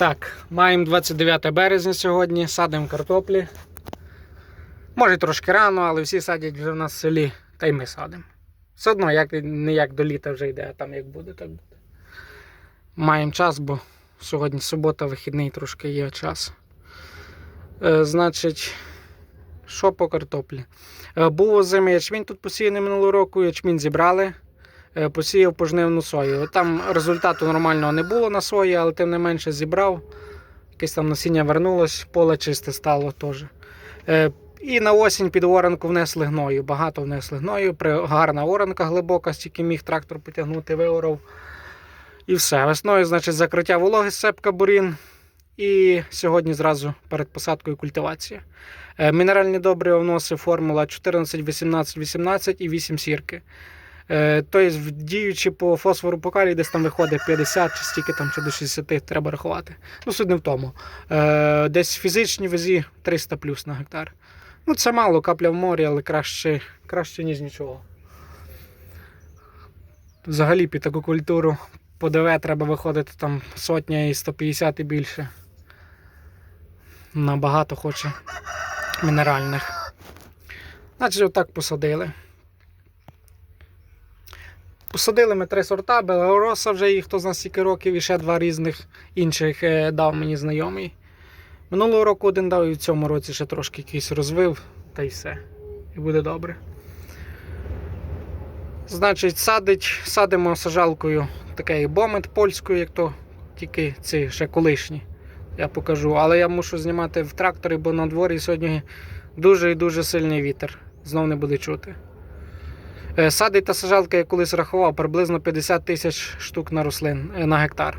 Так, маємо 29 березня сьогодні, садимо картоплі. Може трошки рано, але всі садять вже в нас в селі, та й ми садимо. Все одно, як не як до літа вже йде, а там як буде, так буде. Маємо час, бо сьогодні субота, вихідний трошки є час. Е, значить, що по картоплі? Е, був озимий ячмінь тут посіяний минулого року, ячмінь зібрали. Е, посіяв пожнивну сою. Там результату нормального не було на сої, але тим не менше зібрав. Якесь там насіння вернулось, поле чисте стало теж. Е, І на осінь під оранку внесли гною. Багато внесли гною. Гарна оранка глибока, стільки міг трактор потягнути, виорав. І все. Весною, значить, закриття вологи сепка бурін. І сьогодні зразу перед посадкою культивація. Е, Мінеральні добрива вносив формула 14, 18, 18 і 8 сірки. Е, Тобто, діючи по фосфору по калію, десь там виходить 50 чи стільки там, чи до 60 треба рахувати. Ну, суть не в тому. Е, Десь фізичні везі 300 плюс на гектар. Ну, це мало, капля в морі, але краще, краще ніж нічого. Взагалі під таку культуру по ДВ треба виходити там сотня і 150 і більше. Набагато хоче мінеральних. Значить, отак посадили. Посадили ми три сорта, Белороса вже їх хто з нас стільки років, і ще два різних інших е, дав мені знайомий. Минулого року один дав і в цьому році ще трошки якийсь розвив, та й все. І буде добре. Значить, садить, садимо сажалкою такий бомет польською, як то тільки ці ще колишні. Я покажу. Але я мушу знімати в тракторі, бо на дворі сьогодні дуже і дуже сильний вітер. Знов не буде чути. Е, Садить та сажалка, я колись рахував, приблизно 50 тисяч штук на рослин е, на гектар.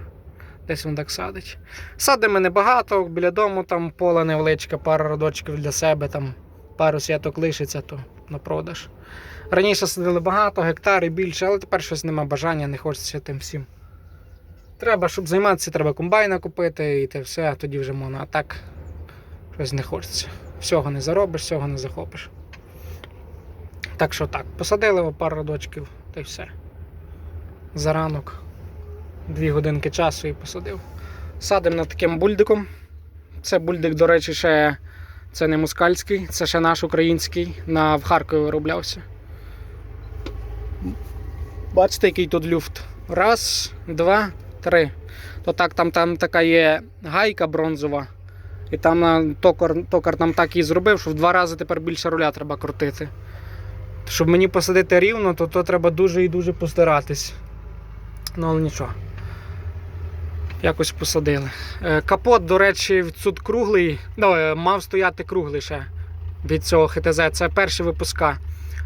Десь він так садить. Садимо небагато, біля дому там поле невеличке, пара родочків для себе, там пару сіток лишиться, то на продаж. Раніше садили багато, гектар і більше, але тепер щось нема бажання, не хочеться тим всім. Треба, щоб займатися, треба комбайна купити і те все, а тоді вже можна. А так щось не хочеться. Всього не заробиш, всього не захопиш. Так що так, посадили пару родочків та й все. За ранок. Дві годинки часу і посадив. Садимо над таким бульдиком. Це бульдик, до речі, ще це не москальський, це ще наш український, на, в Харкові вироблявся. Бачите, який тут люфт. Раз, два, три. То так, там, там така є гайка бронзова. І там токар, токар нам так і зробив, що в два рази тепер більше руля треба крутити. Щоб мені посадити рівно, то, то треба дуже і дуже постаратись. Ну, але нічого. Якось посадили. Е, Капот, до речі, тут круглий. Ну, е, мав стояти круглий ще від цього ХТЗ. Це перші випуска.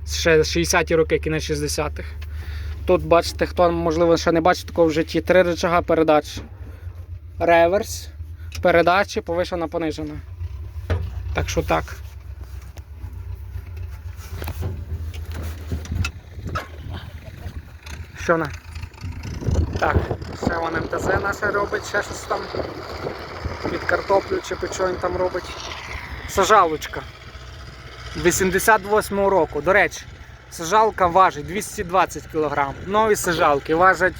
Ще 60-ті роки, кінець 60-х. Тут бачите, хто можливо ще не бачив такого в житті. Три рычага передач. Реверс, передачі, повишена, понижена. Так що так. Що на? Так, ще вон МТЗ наше робить, ще щось там під картоплю чи під що там робить. Сажалочка. 88-го року. До речі, сажалка важить 220 кг. Нові сажалки важать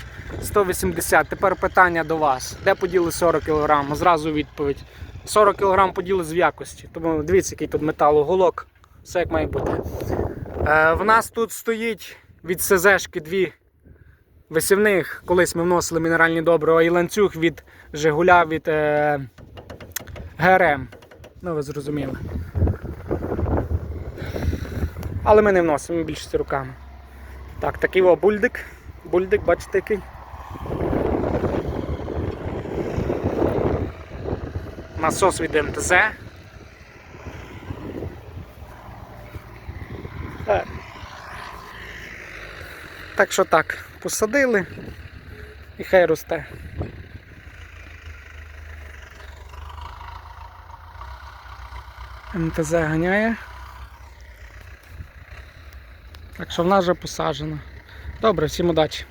180 Тепер питання до вас. Де поділи 40 кг? Зразу відповідь. 40 кг поділи з якості. Тому дивіться, який тут металоголок. Все як має бути. Е, в нас тут стоїть від СЗшки дві висівних. Колись ми вносили мінеральні добрива і ланцюг від Жигуля від е, ГРМ. Ну, ви зрозуміли. Але ми не вносимо більшості руками. Так, такий о бульдик. Бульдик, бачите який. Насос від МТЗ. Так що так, посадили і хай росте. МТЗ ганяє. Так що вона вже посаджена. Добре, всім удачі.